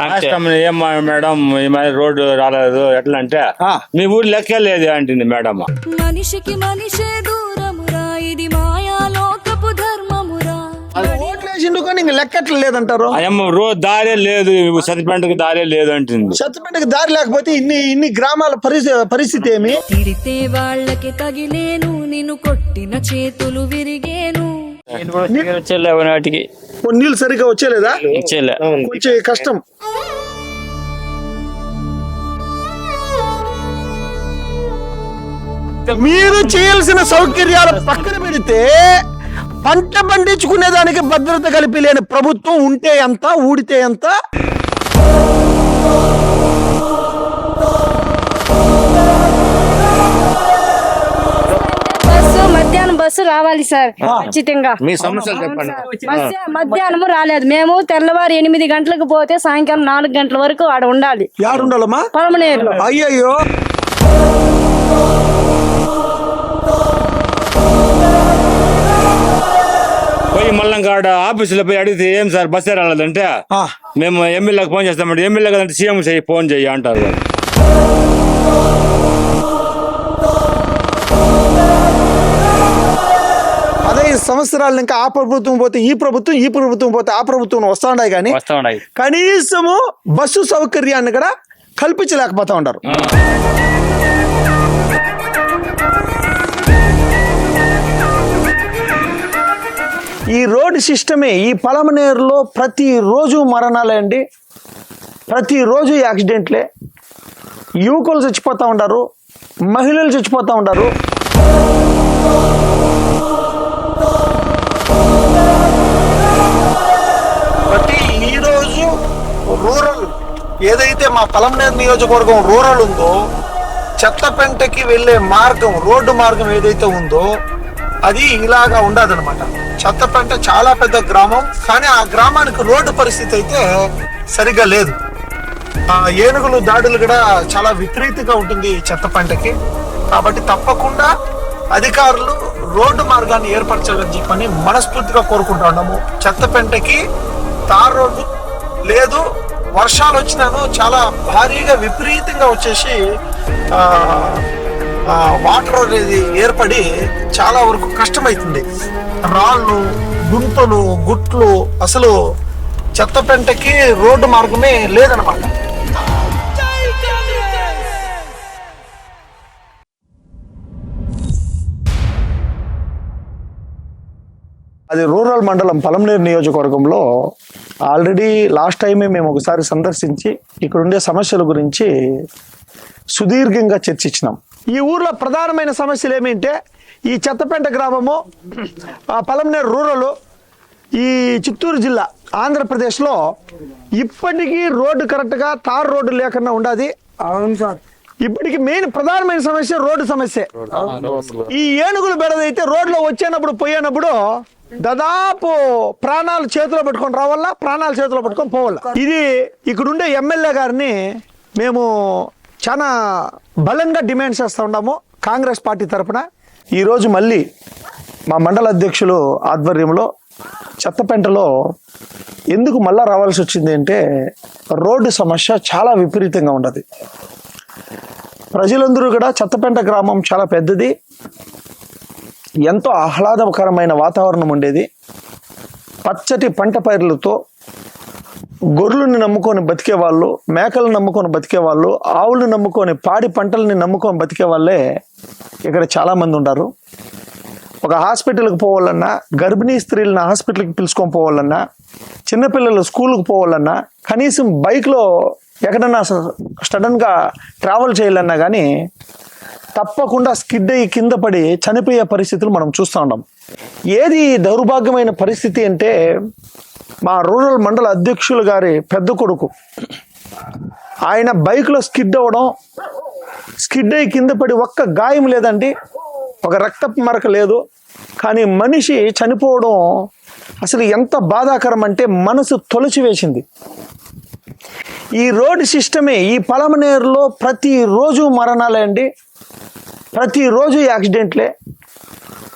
కష్టం ఏం మేడం ఈ మరి రోడ్డు రాలేదు ఎట్లా అంటే ఆ. మీ ఊరు లెక్కే లేదు అంటుంది మేడం మనిషికి మనిషే దూరమురా ఇది మాయాలోకపు ధర్మమురా ఓట్లేసిండు కానీ ఇంక లెక్కట్లు లేదంటారు? అయ్యమ్మ రోడ్ దారే లేదు సతిపెంటకి దారే లేదు అంటుంది. సత్తుపేటకి దారి లేకపోతే ఇన్ని ఇన్ని గ్రామాల పరిస్థితి పరిస్థితి ఏమి? తిడితే వాళ్ళకి తగిలేను నిన్ను కొట్టిన చేతులు విరిగేను. వచ్చేలే నాటికి. నీళ్ళు సరిగ్గా వచ్చేలేదా వచ్చేలే కొంచెం కష్టం. మీరు చేయాల్సిన సౌకర్యాలు పక్కన పెడితే పంట పండించుకునే దానికి భద్రత కలిపి లేని ప్రభుత్వం ఉంటే ఎంత ఊడితే ఎంత? బస్సు రావాలి సార్. ఖచ్చితంగా. మీ సమస్యలు చెప్పండి. మధ్య- మధ్యాహ్నం రాలేదు. మేము తెల్లవారు ఎనిమిది గంటలకు పోతే సాయంకాలం నాలుగు గంటల వరకు ఆడ ఉండాలి. యాడుండాలమ్మా? పొలమనేరులో. అయ్యయ్యో. పోయి కాడ ఆఫీసులో పోయి అడిగితే ఏం సార్ బస్సే రాలేదంటే మేము ఎమ్మెల్యేకి ఫోన్ చేస్తామంటే ఎమ్మెల్యే కదంటే సీఎం చెయ్యి ఫోన్ చెయ్యి అంటారు. సంవత్సరాలు ఇంకా ఆ ప్రభుత్వం పోతే ఈ ప్రభుత్వం ఈ ప్రభుత్వం పోతే ఆ ప్రభుత్వం వస్తా ఉన్నాయి కానీ వస్తా ఉన్నాయి కనీసము బస్సు సౌకర్యాన్ని కూడా కల్పించలేకపోతా ఉంటారు ఈ రోడ్డు సిస్టమే ఈ పలమనేరులో ప్రతిరోజు మరణాలే అండి. ప్రతిరోజు యాక్సిడెంట్లే. యువకులు చచ్చిపోతూ ఉంటారు మహిళలు చచ్చిపోతూ ఉంటారు రూరల్ ఏదైతే మా పలంనేరు నియోజకవర్గం రూరల్ ఉందో చెత్తపెంటకి వెళ్ళే మార్గం రోడ్డు మార్గం ఏదైతే ఉందో అది ఇలాగా ఉండదనమాట చెత్తపెంట చాలా పెద్ద గ్రామం కానీ ఆ గ్రామానికి రోడ్డు పరిస్థితి అయితే సరిగా లేదు. ఏనుగులు దాడులు కూడా చాలా విపరీతంగా ఉంటుంది చెత్త పంటకి కాబట్టి తప్పకుండా అధికారులు రోడ్డు మార్గాన్ని ఏర్పరచాలని చెప్పని మనస్ఫూర్తిగా కోరుకుంటున్నాము చెత్త పెంటకి తార్ రోడ్డు లేదు వర్షాలు వచ్చినాను చాలా భారీగా విపరీతంగా వచ్చేసి వాటర్ అనేది ఏర్పడి చాలా వరకు కష్టమవుతుంది రాళ్ళు గుంతలు గుట్లు అసలు చెత్త పెంటకి రోడ్డు మార్గమే లేదనమాట అది రూరల్ మండలం పలంనేరు నియోజకవర్గంలో ఆల్రెడీ లాస్ట్ టైమే మేము ఒకసారి సందర్శించి ఇక్కడ ఉండే సమస్యల గురించి సుదీర్ఘంగా చర్చించినాం. ఈ ఊర్లో ప్రధానమైన సమస్యలు ఏమిటంటే ఈ చెత్తపేంట గ్రామము ఆ పలంనేరు రూరల్ ఈ చిత్తూరు జిల్లా ఆంధ్రప్రదేశ్లో ఇప్పటికీ రోడ్డు కరెక్ట్గా తార్ రోడ్డు లేకుండా ఉండదు. అవును సార్. ఇప్పటికి మెయిన్ ప్రధానమైన సమస్య రోడ్డు సమస్య. ఈ ఏనుగులు బెడదైతే రోడ్లో వచ్చేటప్పుడు పోయేటప్పుడు దాదాపు ప్రాణాలు చేతిలో పెట్టుకొని రావాలా ప్రాణాలు చేతిలో పెట్టుకొని పోవాలా? ఇది ఇక్కడ ఉండే ఎమ్మెల్యే గారిని మేము చాలా బలంగా డిమాండ్ చేస్తూ ఉన్నాము కాంగ్రెస్ పార్టీ తరఫున ఈరోజు మళ్ళీ మా మండల అధ్యక్షులు ఆధ్వర్యంలో చెత్తపెంటలో ఎందుకు మళ్ళా రావాల్సి వచ్చింది అంటే రోడ్డు సమస్య చాలా విపరీతంగా ఉండదు. ప్రజలందరూ కూడా చెత్తపెంట గ్రామం చాలా పెద్దది. ఎంతో ఆహ్లాదకరమైన వాతావరణం ఉండేది. పచ్చటి పంట పైర్లతో గొర్రెలను నమ్ముకొని బతికే వాళ్ళు మేకలను నమ్ముకొని బతికే వాళ్ళు ఆవులను నమ్ముకొని పాడి పంటలని నమ్ముకొని బతికే వాళ్ళే ఇక్కడ చాలామంది ఉన్నారు ఒక హాస్పిటల్కి పోవాలన్నా గర్భిణీ స్త్రీలను హాస్పిటల్కి పిలుచుకొని పోవాలన్నా చిన్నపిల్లలు స్కూల్కి పోవాలన్నా కనీసం బైక్లో ఎక్కడన్నా సడన్గా ట్రావెల్ చేయాలన్నా కానీ తప్పకుండా స్కిడ్ అయ్యి కింద పడి చనిపోయే పరిస్థితులు మనం చూస్తూ ఉన్నాం. ఏది దౌర్భాగ్యమైన పరిస్థితి అంటే మా రూరల్ మండల అధ్యక్షులు గారి పెద్ద కొడుకు. ఆయన బైక్లో స్కిడ్ అవ్వడం స్కిడ్ అయ్యి కింద పడి ఒక్క గాయం లేదండి ఒక రక్తపు మరక లేదు. కానీ మనిషి చనిపోవడం అసలు ఎంత బాధాకరం అంటే మనసు తొలచి వేసింది ఈ రోడ్ సిస్టమే ఈ పలమనేరులో ప్రతిరోజు మరణాలే అండి ప్రతిరోజు యాక్సిడెంట్లే.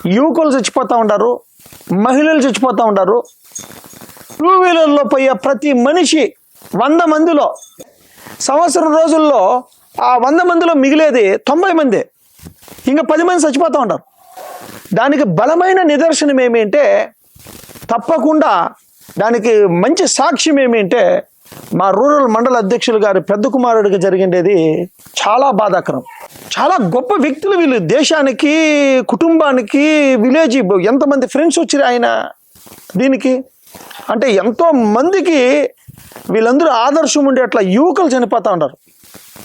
యువకులు చచ్చిపోతూ ఉంటారు మహిళలు చచ్చిపోతూ ఉంటారు టూ వీలర్లో పోయే ప్రతి మనిషి వంద మందిలో సంవత్సరం రోజుల్లో ఆ వంద మందిలో మిగిలేది తొంభై మంది. ఇంకా పది మంది చచ్చిపోతూ ఉంటారు దానికి బలమైన నిదర్శనం ఏమి అంటే తప్పకుండా దానికి మంచి సాక్ష్యం ఏమి అంటే మా రూరల్ మండల అధ్యక్షులు గారి పెద్ద కుమారుడికి జరిగిండేది చాలా బాధాకరం. చాలా గొప్ప వ్యక్తులు వీళ్ళు. దేశానికి కుటుంబానికి విలేజ్ ఎంతమంది ఫ్రెండ్స్ వచ్చారు ఆయన? దీనికి అంటే ఎంతో మందికి వీళ్ళందరూ ఆదర్శం ఉండేట్ల యువకులు చనిపోతూ ఉంటారు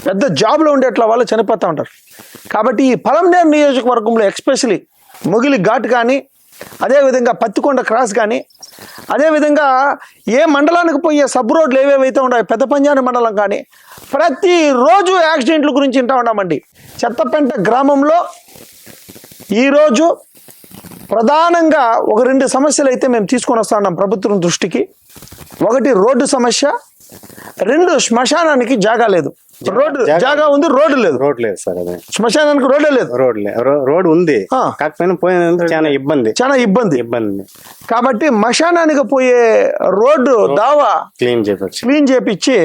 పెద్ద జాబ్లో ఉండేట్ల వాళ్ళు చనిపోతూ ఉంటారు కాబట్టి ఈ పలంనేరు నియోజకవర్గంలో ఎక్స్పెషలీ మొగిలి ఘాట్ కానీ అదేవిధంగా పత్తికొండ క్రాస్ కానీ అదేవిధంగా ఏ మండలానికి పోయే సబ్ రోడ్లు ఏవేవైతే ఉన్నాయో పెద్ద పంజాని మండలం కానీ ప్రతిరోజు యాక్సిడెంట్ల గురించి వింటా ఉన్నామండి. చెత్తపెంట గ్రామంలో ఈరోజు ప్రధానంగా ఒక రెండు సమస్యలు అయితే మేము తీసుకొని వస్తా ఉన్నాం ప్రభుత్వం దృష్టికి. ఒకటి రోడ్డు సమస్య రెండు శ్మశానానికి జాగా లేదు. రోడ్డు జాగా ఉంది రోడ్డు లేదు. రోడ్ లేదు సార్ అదే. శ్మశానానికి రోడ్డే లేదు. రోడ్ రోడ్ ఉంది. కాకపోయినా పోయినందుకు చాలా ఇబ్బంది. చాలా ఇబ్బంది. ఇబ్బంది. కాబట్టి మశానానికి పోయే రోడ్డు దావా క్లీన్ చేయవచ్చు క్లీన్ చేపించి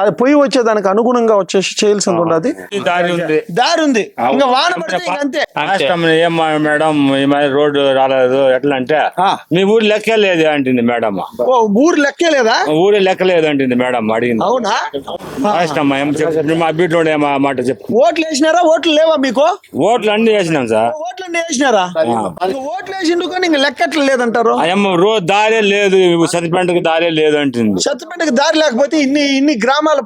అది పొయ్యి వచ్చేదానికి అనుగుణంగా వచ్చేసి చేయాల్సింది ఉన్నది దారి ఉంది. దారి ఉంది. ఇంకా వాన పడితే ఇంక అంతే. ఏం మేడం ఈ మరి రోడ్డు రాలేదు. ఎట్లా అంటే. మీ ఊరు లెక్కే లేదు అంటుంది మేడం. ఓ ఊరు లెక్కే లేదా? ఊరే లెక్క లేదు అంటుంది మేడం అడిగింది. అవునా? టైం ఏం చెప్పు. మా బీట్లో మా మాట చెప్పు. ఓట్లు వేసినారా? ఓట్లు లేవా మీకు? ఓట్లు అన్ని వేసినాం సార్. ఓట్లు అన్ని వేసినారా? ఓట్లు వేసిండు కానీ ఇంక లెక్కట్లు లేదంటారు? అమ్మ రోజు దారే లేదు. సతిపెంటకి దారే లేదు అంటుంది. సత్తుపేటకి దారి లేకపోతే ఇన్ని ఇన్ని గ్రామాల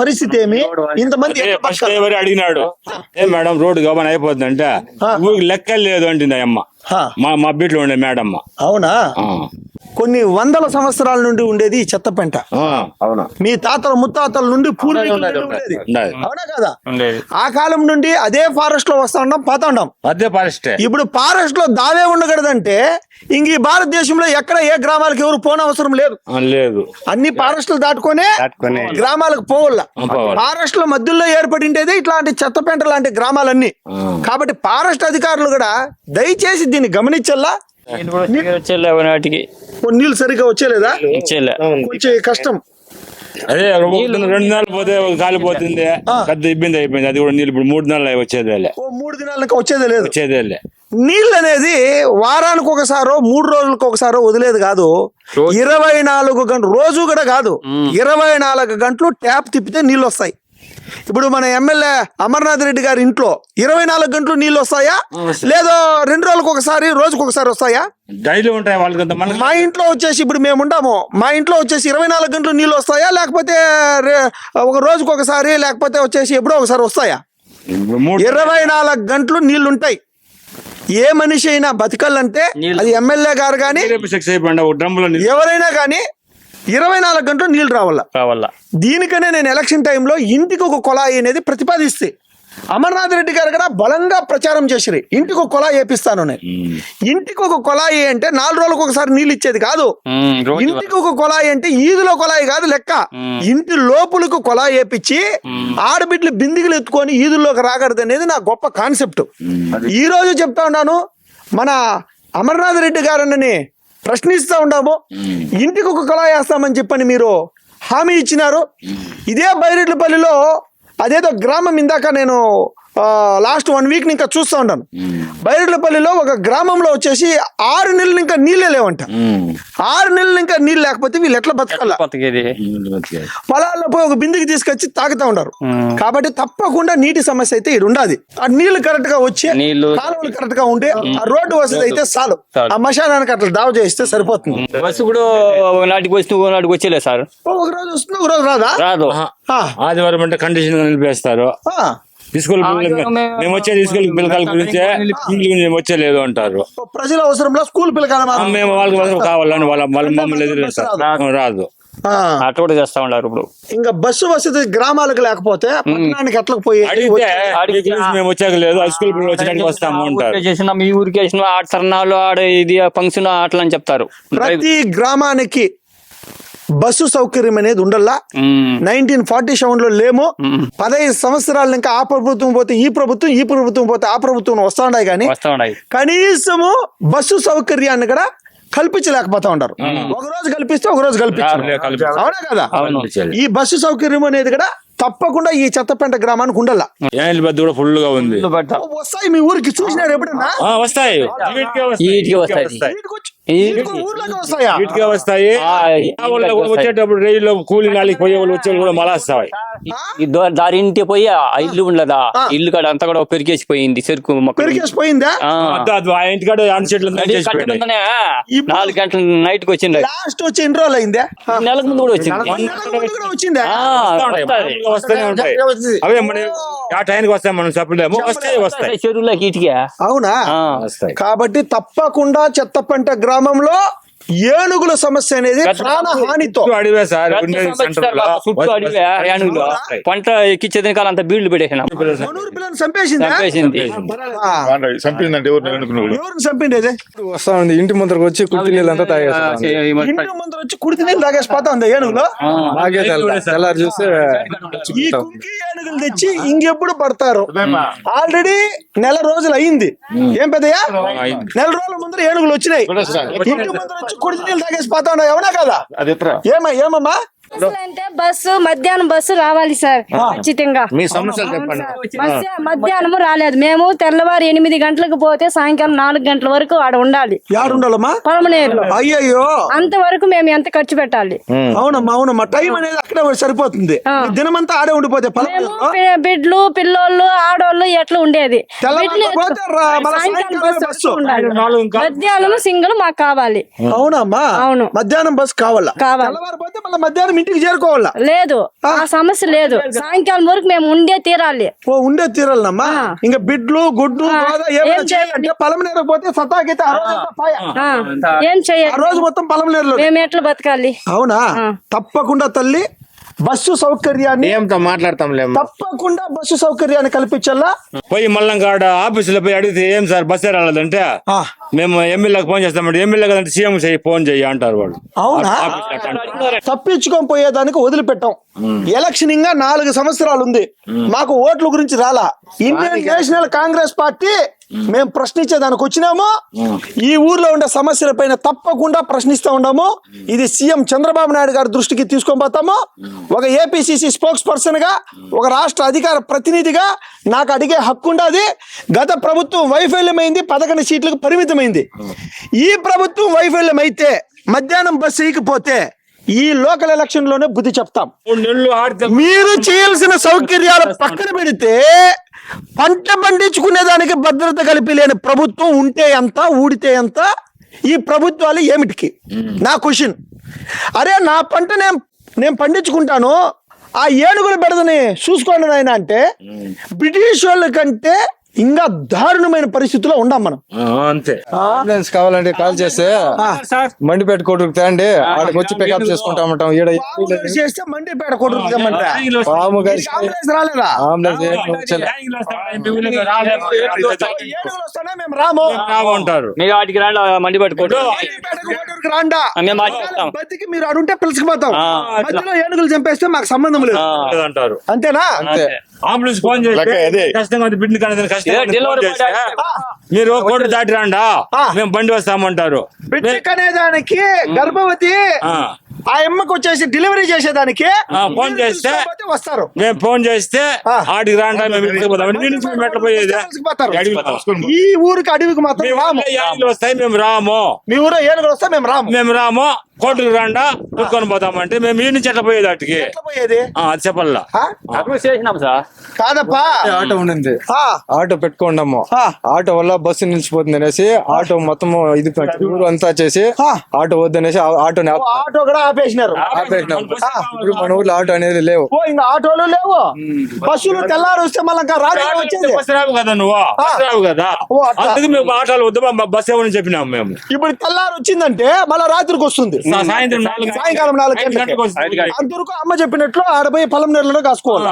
పరిస్థితి ఏమి? ఇంతమంది? ఎవరు అడిగినాడు? ఏ మేడం రోడ్డు గమనం అయిపోతుంది అంటే ఊరికి లెక్క లేదు అంటుంది అమ్మ మా మా బీట్లో ఉండే మేడమ్మ. అవునా. కొన్ని వందల సంవత్సరాల నుండి ఉండేది ఈ చెత్తపెంట ఆ. అవునా? మీ తాతల ముత్తాతల నుండి పూర్వీకుల నుండి ఉండేది ఉండేది. అవునా కదా? ఉండేది. ఆ కాలం నుండి అదే ఫారెస్ట్లో వస్తా ఉన్నాం పోతా ఉన్నాం అదే ఫారెస్టే ఇప్పుడు ఫారెస్ట్లో దావే ఉండకూడదంటే ఇంక ఈ భారతదేశంలో ఎక్కడ ఏ గ్రామాలకు ఎవరు పోనవసరం లేదు. లేదు. అన్ని ఫారెస్టులు దాటుకొని దాటుకొని గ్రామాలకు పోవాల. లో మధ్యలో ఏర్పడిండేది ఇట్లాంటి చెత్తపెంట లాంటి గ్రామాలన్నీ. కాబట్టి ఫారెస్ట్ అధికారులు కూడా దయచేసి దీన్ని గమనించల్లా. వచ్చేలే నీళ్ళు సరిగ్గా వచ్చేలేదా? వచ్చేలే. కొంచెం కష్టం. అదే రెండు నెలలు పోతే కాలిపోతుంది పెద్ద ఇబ్బంది అయిపోయింది. అది కూడా నీళ్ళు ఇప్పుడు మూడు నెలలు ఓ మూడు దినాలకు వచ్చేదే లేదు. వచ్చేదేలే నీళ్ళు అనేది వారానికి ఒకసారో మూడు రోజులకు ఒకసారో వదిలేదు కాదు. ఇరవై నాలుగు గంటలు రోజు కూడా కాదు. ఇరవై నాలుగు గంటలు ట్యాప్ తిప్పితే నీళ్ళు వస్తాయి ఇప్పుడు మన ఎమ్మెల్యే అమర్నాథ్ రెడ్డి గారి ఇంట్లో ఇరవై నాలుగు గంటలు నీళ్ళు వస్తాయా? లేదో రెండు రోజులకు ఒకసారి రోజుకు ఒకసారి వస్తాయా? డైలీ ఉంటాయి వాళ్ళకంత మనకి మా ఇంట్లో వచ్చేసి ఇప్పుడు మేము ఉంటాము. మా ఇంట్లో వచ్చేసి ఇరవై నాలుగు గంటలు నీళ్ళు వస్తాయా? లేకపోతే ఒక రోజుకు ఒకసారి లేకపోతే వచ్చేసి ఎప్పుడో ఒకసారి వస్తాయా? ఇరవై నాలుగు గంటలు నీళ్ళు ఉంటాయి ఏ మనిషి అయినా బతకాలంటే అది ఎమ్మెల్యే గారు కానీ ఎవరైనా కానీ ఇరవై నాలుగు గంటలు నీళ్ళు రావాల. కావాలా దీనికనే నేను ఎలక్షన్ టైంలో ఇంటికి ఒక కుళాయి అనేది ప్రతిపాదిస్తే అమర్నాథ్ రెడ్డి గారు కూడా బలంగా ప్రచారం చేసిరి. ఇంటికి ఒక కుళాయి వేపిస్తాను ఇంటికి ఒక కుళాయి అంటే నాలుగు రోజులకు ఒకసారి నీళ్ళు ఇచ్చేది కాదు. ఇంటికి ఒక కుళాయి అంటే ఈదులో కుళాయి కాదు లెక్క. ఇంటి లోపలకు కుళాయి వేపించి ఆడబిడ్డలు బిందిగులు ఎత్తుకొని ఈదుల్లోకి రాకూడదు అనేది నా గొప్ప కాన్సెప్ట్. ఈ రోజు చెప్తా ఉన్నాను మన అమర్నాథ్ రెడ్డి గారని ప్రశ్నిస్తా ఉన్నాము. ఇంటికి ఒక కుళాయి వేస్తామని చెప్పని మీరు హామీ ఇచ్చినారు. ఇదే బైరెడ్లపల్లిలో అదేదో గ్రామం ఇందాక నేను లాస్ట్ వన్ వీక్ ఇంకా చూస్తా ఉన్నాను బైరెడ్లపల్లిలో ఒక గ్రామంలో వచ్చేసి ఆరు నెలలు ఇంకా నీళ్ళే లేవంట. ఆరు నెలలు ఇంకా నీళ్ళు లేకపోతే వీళ్ళు ఎట్లా బతకాల? పొలాల్లో పోయి ఒక బిందెకి తీసుకొచ్చి తాగుతా ఉన్నారు కాబట్టి తప్పకుండా నీటి సమస్య అయితే ఇది ఉండాలి ఆ నీళ్ళు కరెక్ట్గా వచ్చి కాలువలు కరెక్ట్గా ఉంటే ఆ రోడ్డు వసతి అయితే చాలు. ఆ మశానానికి అట్లా దావ చేస్తే సరిపోతుంది. బస్సు కూడా ఒక నాటికి వచ్చి ఒక నాటికి వచ్చేలే సార్. ఒక రోజు వస్తుంది ఒక రోజు రాదా? రాదు. ఆ, ఆదివారం అంటే కండిషన్గా నిలిపేస్తారు. మేము- వచ్చే పిల్లకాయల గురించి ఇంటి గురించి వచ్చేలేదు అంటారు. ప్రజల అవసరంలో స్కూల్ పిల్లకాయల. మేము వాళ్ళకి కావాలని వాళ్ళ వాళ్ళ మమ్మల్ని ఎదురు రాదు. ఆ, అట్లా కూడా చేస్తా ఉన్నారు ఇప్పుడు. ఇంకా బస్సు వసతి గ్రామాలకు లేకపోతే పట్టణానికి ఎట్లా పోయి మేము వచ్చాక లేదు. స్కూల్ పిల్లలు వచ్చినట్టు వస్తాము ఊరికే చేసినాం ఈ ఊరికి వేసినాం ఆడ సరణాలు ఆడ ఇది ఫంక్షన్ అట్లా అని చెప్తారు. ప్రతి గ్రామానికి బస్సు సౌకర్యం అనేది ఉండల్లా? నైన్టీన్ ఫార్టీ సెవెన్లో లేము పదహైదు సంవత్సరాలు ఇంకా ఆ ప్రభుత్వం పోతే ఈ ప్రభుత్వం ఈ ప్రభుత్వం పోతే ఆ ప్రభుత్వం వస్తా ఉన్నాయి కానీ కనీసము బస్సు సౌకర్యాన్ని కూడా కల్పించలేకపోతా ఉంటారు ఒక రోజు కల్పిస్తే ఒక రోజు కల్పించారు. అవునా కదా. ఈ బస్సు సౌకర్యం అనేది కూడా తప్పకుండా ఈ చెత్తపెంట గ్రామానికి ఉండాల ఏళ్ళ బద్ద కూడా ఫుల్గా ఉంది వస్తాయి మీ ఊరికి. చూసినారు ఎప్పుడన్నా? ఆ, వస్తాయి. వీటికే వస్తాయి. కూడా వచ్చేటప్పుడు రైల్లో కూలి నాలికి పోయే వాళ్ళు వచ్చే కూడా దో- దారి ఇంటి పోయి ఆ ఇల్లు ఉండదా? ఇల్లు కాడ అంతా కూడా పెరికేసిపోయింది చెరుకు అది చేసి కట్టెలు పెట్టినాయి. ఉందనే, ఇప్పుడు- నాలుగు గంటల నైట్కి వచ్చింది లాస్ట్ వచ్చి ఎన్ని రోజులు అయిందా? నెలకు ముందు కూడా వచ్చింది. కూడా వస్తూనే ఉంటాయి. అవే మన ఆ టైంకి వస్తాయి మనం చెప్పలేము. వస్తాయి వస్తాయి. చెరువులోకి ఇటుకే. అవునా? కాబట్టి తప్పకుండా చెత్తపెంట గ్రామంలో ఏనుగుల సమస్య అనేది ప్రాణహానితో. అడివే సార్ ఏనుగులు. పంట ఎక్కించేది కాలం అంత బీళ్ళు పెట్టేసినాం. చంపేసిందా? చంపిందంటే ఎవరిని చంపిండేది? వస్తా ఉంది ఇంటి ముందరకు వచ్చి కుట్టి నీళ్ళంతా తాగేస్తాను ఇంటి ముందర వచ్చి కుడితి నీళ్ళు తాగేసి పోతా ఉంది ఏనుగులు? తెల్లారి చూస్తే ఈ కుంకి ఏనుగులు తెచ్చి ఇంకెప్పుడు పడతారు? ఆల్రెడీ నెల రోజులు అయింది. ఏం పెద్దయ్యా? నెల రోజుల ముందర ఏనుగులు వచ్చినాయి. ఇంటి ముందర కుడితి నీళ్ళు తాగేసి పోతా ఉన్నాయి అవునా కదా? అది ఏమా ఏమమ్మా? అంటే బస్సు మధ్యాహ్నం బస్సు రావాలి సార్ ఖచ్చితంగా. మీ సమస్యలు చెప్పండి. బస్సు మధ్యాహ్నం రాలేదు. మేము తెల్లవారు ఎనిమిది గంటలకు పోతే సాయంకాలం నాలుగు గంటల వరకు ఆడ ఉండాలి. యాడుండాలమ్మా? పొలమనేరులో. అయ్యయ్యో. అంతవరకు మేము ఎంత ఖర్చు పెట్టాలి? అవునమ్మా అవునమ్మా. టైం అనేది అక్కడే సరిపోతుంది. దినమంతా ఆడే ఉండిపోతే బిడ్లు పిల్లోళ్ళు ఆడోళ్ళు ఎట్లా ఉండేది? Bus bus. మధ్యాహ్నం సింగిల్ మాకు కావాలి. అవునమ్మా. అవును. మధ్యాహ్నం బస్ కావాలా? కావాలి. మళ్ళీ మధ్యాహ్నం ఇంటికి చేరుకోవాలా? లేదు. ఆ? సమస్య లేదు. సాయంకాలం వరకు మేము ఉండే తీరాలి. ఓ ఉండే తీరాలనమ్మా? ఆ. ఇంకా బిడ్లు. గోద ఏమైనా చేయాలంటే పోతే సతాకైతే ఏం ఆ చెయ్యాలి రోజు మొత్తం పొలం నీరులో మేము ఎట్లా బతకాలి? అవునా. తప్పకుండా తల్లి బస్సు సౌకర్యాన్ని ఏంతో మాట్లాడతాంలే. తప్పకుండా బస్సు సౌకర్యాన్ని కల్పించాలా? పోయి మల్లం కాడ ఆఫీసులో పోయి అడిగితే ఏం సార్ బస్సే రాలేదంటే. మేము ఎమ్మెల్యేకి ఫోన్ చేస్తామంటే ఎమ్మెల్యే కదంటే సీఎం చెయ్యి ఫోన్ చెయ్యి అంటారు వాళ్ళు. అవునా. తప్పించుకొని పోయేదానికి వదిలిపెట్టాం. ఎలక్షన్ ఇంకా నాలుగు సంవత్సరాలు ఉంది మాకు ఓట్ల గురించి రాలా. ఇండియన్ నేషనల్ కాంగ్రెస్ పార్టీ మేము ప్రశ్నించేదానికి వచ్చినాము ఈ ఊర్లో ఉండే సమస్యల పైన తప్పకుండా ప్రశ్నిస్తూ ఉన్నాము. ఇది సీఎం చంద్రబాబు నాయుడు గారి దృష్టికి తీసుకొని పోతాము. ఒక ఏపీసీసీ స్పోక్స్ పర్సన్గా ఒక రాష్ట్ర అధికార ప్రతినిధిగా నాకు అడిగే హక్కు ఉండదు. గత ప్రభుత్వం వైఫల్యమైంది పదకొండు సీట్లకు పరిమితమైంది. ఈ ప్రభుత్వం వైఫల్యం అయితే మధ్యాహ్నం బస్సు ఎక్కిపోతే ఈ లోకల్ ఎలక్షన్లోనే బుద్ధి చెప్తాం. మీరు చేయాల్సిన సౌకర్యాలు పక్కన పెడితే పంట పండించుకునే దానికి భద్రత కలిపి లేని ప్రభుత్వం ఉంటే ఎంత ఊడితే ఎంత ఈ ప్రభుత్వాలు ఏమిటికి? నా క్వశ్చన్. అరే నా పంట నేను నేను పండించుకుంటాను ఆ ఏనుగుల బెడదని చూసుకోండి నాయన అంటే బ్రిటిష్ వాళ్ళ కంటే ఇంకా దారుణమైన పరిస్థితిలో ఉండాం మనం. ఆ, అంతే. అంబులెన్స్ కావాలంటే కాల్ చేస్తే మండిపేట కోటకు తేండి ఆడికి వచ్చి పికప్ చేసుకుంటామంటాం. ఈడ చేస్తే మండిపేట పాము గారి రాలేదా? మేము రాము. ఉంటారు మీరు వాటికి రాండి మండి పట్టుకోండి మండిపేటకు ఓటర్కి రాండా? మేము వాటికి వస్తాం బతికి మీరు అడుంటే పిలుచుకుపోతాం. మధ్యలో ఏనుగులు చంపేస్తే మాకు సంబంధం లేదు. అంటారు అంతేనా? అంతే. అంబులెన్స్ ఫోన్ చేస్తే. కష్టంగా ఉంది బిడ్డ కానీ కష్టంగా ఏ, ఉంది డెలివరీ ఫోన్ చేస్తే, బాయ్ మీరు కోటి దాటి రాండా? ఆ. మేము బండి వస్తామంటారు. బిడ్డకి అనేదానికి గర్భవతి ఆ. అమ్మకు వచ్చేసి డెలివరీ చేసేదానికి ఆ, ఫోన్ చేస్తే వస్తారు. మేము ఫోన్ చేస్తే. ఆడికి రాండా. ఈ ఊరికి అడవికి మాత్రం వస్తాయి మేము రాము. మీ ఊరు ఏనుగులు వస్తే మేము రాము. మేము రాము. కోర్టుకు రాండా కూర్చొని పోతామంటే మేము ఈ నుంచి ఎట్లా పోయేది అటుకి ఎట్లా పోయేది? ఆ, అది చెప్పల్లా ఆ? అప్పుడు చేసినాం సార్? కాదప్పా. ఆటో ఉండింది. ఆ, ఆటో పెట్టుకోండాము ఆ. ఆటో వల్ల బస్సు నిలిచిపోతుంది అనేసి ఆటో మొత్తం ఇది ఊరు అంతా చేసి ఆ. ఆటో వద్దనేసి ఆటోని ఓ ఆటో కూడా ఆపేసినారు. ఆపేసినాం. ఇప్పుడు మన ఊర్లో ఆటో అనేది లేవు. ఇంకా ఆటోలు లేవు. బస్సులు తెల్లారు వస్తే మళ్ళీ ఇంకా రాత్రి వచ్చేది. బస్సు రావు కదా నువ్వు? బస్సు రావు కదా? ఓ, అట్లా. అందుకు మేము ఆటోలు వద్దు బస్సు ఏమని చెప్పినాము మేము. ఇప్పుడు తెల్లారు వచ్చిందంటే మళ్ళీ రాత్రికి వస్తుంది. సాయంత్రం నాలుగు సాయంకాలం నాలుగు గంటలకి. అంతవరకు అమ్మ చెప్పినట్లు ఆడపోయి పొలం నీళ్ళలో కాసుకోవాలి.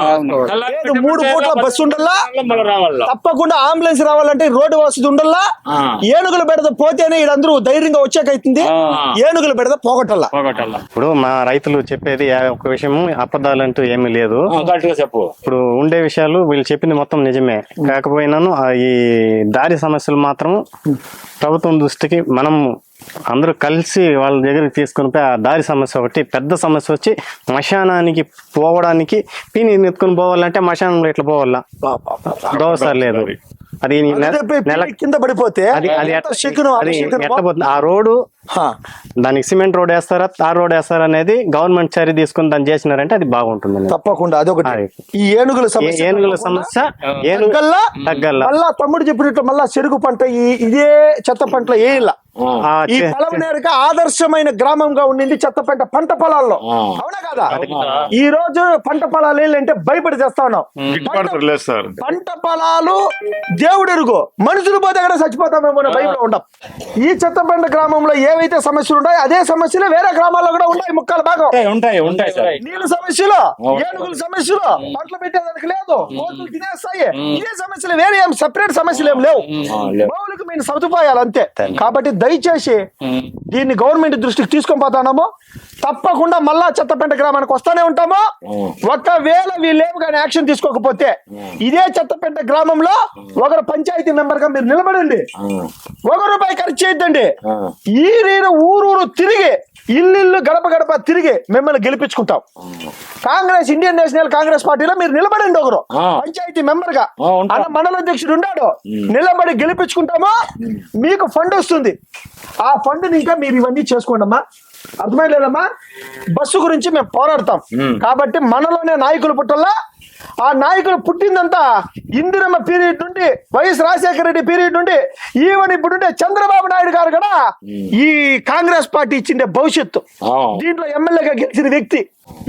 లేదు, మూడు పూట్ల బస్సు ఉండాలా మళ్ళీ రావాలా? తప్పకుండా అంబులెన్స్ రావాలంటే రోడ్డు వసతి ఉండాలా ఆ. ఏనుగులు పెడద పోతేనే ఈడందరూ ధైర్యంగా వచ్చాకైతుంది. ఏనుగులు పెడద పోగొట్టాల. పోగొట్టాలా? ఇప్పుడు మా రైతులు చెప్పేది ఆ ఒక్క విషయం అబద్ధాలంటూ ఏమీ లేదు. కరెక్ట్గా చెప్పు. ఇప్పుడు ఉండే విషయాలు వీళ్ళు చెప్పింది మొత్తం నిజమే. కాకపోయినాను ఈ దారి సమస్యలు మాత్రం ప్రభుత్వం దృష్టికి మనం అందరూ కలిసి వాళ్ళ దగ్గరికి తీసుకుని పోయి ఆ దారి సమస్య ఒకటి పెద్ద సమస్య వచ్చి మశానానికి పోవడానికి పీని ఎత్తుకుని పోవాలంటే మశానంలో ఎట్లా పోవాలా దోవసారి లేదు అది కింద పడిపోతే అది అది పోతుంది? ఆ రోడ్డు. దానికి సిమెంట్ రోడ్ వేస్తారా తార్ రోడ్ వేస్తారా అనేది గవర్నమెంట్ చర్య తీసుకుని దాన్ని చేసినారంటే అది బాగుంటుంది. తప్పకుండా అదొకటి. అది. ఈ ఏనుగుల ఏ- సమస్య ఏనుగుల సమస్య ఏనుగు తగ్గల్లా తగ్గల్లా. మళ్ళా తమ్ముడు చెప్పినట్టు మళ్ళా చెరుకు పంట ఈ ఇదే చెత్త పంటలో ఆ. ఈ పలవనేరుక ఆదర్శమైన గ్రామంగా ఉండింది చెత్త పంట పంట పొలాల్లో. అవునా కదా? ఈ రోజు పంట పొలాలు వేయాలంటే భయపడి చేస్తా ఉన్నాం. గిట్టుబాటు లేదు సార్ పంట పొలాలు దేవుడెరుగు. మనుషులు పోతే ఎక్కడ చచ్చిపోతామేమో భయంలో ఉండం. ఈ చెత్తపంట గ్రామంలో ఏవైతే సమస్యలు ఉన్నాయో అదే సమస్యలు వేరే గ్రామాల్లో కూడా ఉన్నాయి ముక్కల భాగం. ఉంటాయి, ఉంటాయి ఉంటాయి సార్. నీళ్ళ సమస్యలు ఏనుగుల సమస్యలు పంటలు పెట్టేదానికి లేదు. కోతులు తినేస్తాయి. ఇదే సమస్యలు వేరే ఏం సెపరేట్ సమస్యలు ఏం లేవు. బావులకు మేము సదుపాయాలు అంతే. కాబట్టి దయచేసి దీన్ని గవర్నమెంట్ దృష్టికి తీసుకొని పోతాము తప్పకుండా మళ్ళా చెత్తపేట గ్రామానికి వస్తానే ఉంటాము. ఒకవేళ వీళ్ళేమి కానీ యాక్షన్ తీసుకోకపోతే ఇదే చెత్తపేట గ్రామంలో ఒకరు పంచాయతీ మెంబర్గా మీరు నిలబడండి. ఒక రూపాయి ఖర్చు చేయొద్దండి. ఈ నేను ఊరూరు తిరిగి ఇల్లు గడప గడప తిరిగి మిమ్మల్ని గెలిపించుకుంటాం. కాంగ్రెస్ ఇండియన్ నేషనల్ కాంగ్రెస్ పార్టీలో మీరు నిలబడండి ఒకరు. పంచాయతీ మెంబర్గా అన్న మండల అధ్యక్షుడు ఉన్నాడు. నిలబడి గెలిపించుకుంటామో. మీకు ఫండ్ వస్తుంది. ఆ ఫండ్ ఇంకా మీరు ఇవన్నీ చేసుకోండి అమ్మా అర్థమైలేదమ్మా? బస్సు గురించి మేము పోరాడతాం. కాబట్టి మనలోనే నాయకులు పుట్టల్లా ఆ నాయకులు పుట్టిందంతా ఇందిరమ్మ పీరియడ్ నుండి వైఎస్ రాజశేఖర రెడ్డి పీరియడ్ నుండి ఈవెన్ ఇప్పుడు చంద్రబాబు నాయుడు గారు కూడా ఈ కాంగ్రెస్ పార్టీ ఇచ్చిండే భవిష్యత్తు. దీంట్లో ఎమ్మెల్యేగా గెలిచిన వ్యక్తి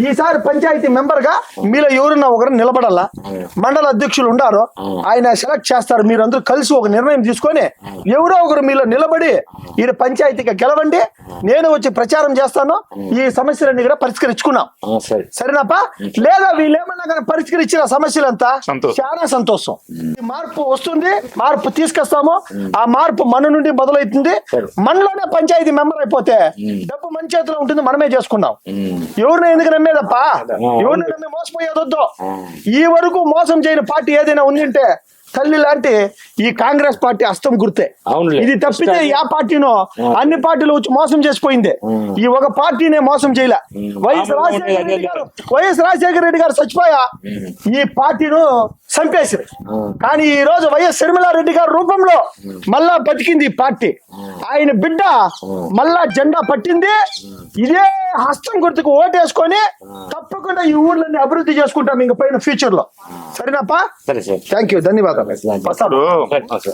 ఈసారి పంచాయతీ మెంబర్గా మీలో ఎవరున్నా ఒకరు నిలబడాలా? మండల అధ్యక్షులు ఉండారు ఆయన సెలెక్ట్ చేస్తారు. మీరందరూ కలిసి ఒక నిర్ణయం తీసుకొని ఎవరో ఒకరు మీలో నిలబడి ఈ పంచాయతీగా గెలవండి. నేను వచ్చి ప్రచారం చేస్తాను. ఈ సమస్యలన్నీ కూడా పరిష్కరించుకున్నాం. సరేనాపా? లేదా వీళ్ళేమన్నా కానీ పరిష్కరించిన సమస్యలంతా. చాలా సంతోషం. ఈ మార్పు వస్తుంది మార్పు తీసుకొస్తాము. ఆ మార్పు మన నుండి మొదలవుతుంది. మనలోనే పంచాయతీ మెంబర్ అయిపోతే డబ్బు మన చేతిలో ఉంటుంది మనమే చేసుకున్నాం ఎవరిని ఎందుకు నమ్మేదప్ప ఎవరిని నమ్మి మోసపోయేదొద్దు. ఈ వరకు మోసం చేయని పార్టీ ఏదైనా ఉంది అంటే తల్లి లాంటి ఈ కాంగ్రెస్ పార్టీ అస్తం గుర్తే. ఇది తప్పితే ఆ పార్టీనో అన్ని పార్టీలు వచ్చి మోసం చేసిపోయింది. ఈ ఒక పార్టీనే మోసం చేయలే. వైఎస్ రాజశేఖర రెడ్డి గారు వైఎస్ రాజశేఖర రెడ్డి గారు చచ్చిపోయా ఈ పార్టీను చంపేసారు కానీ ఈ రోజు వైఎస్ రెడ్డి గారి రూపంలో మళ్ళా బతికింది ఈ పార్టీ. ఆయన బిడ్డ మళ్ళా జెండా పట్టింది. ఇదే హస్తం గుర్తుకు ఓటేసుకొని తప్పకుండా ఈ ఊర్లన్నీ అభివృద్ధి చేసుకుంటాం ఇంక పైన ఫ్యూచర్లో. సరేనాపా? సరే సార్. థ్యాంక్ యూ ధన్యవాదాలు. వస్తాను. ఇప్పుడు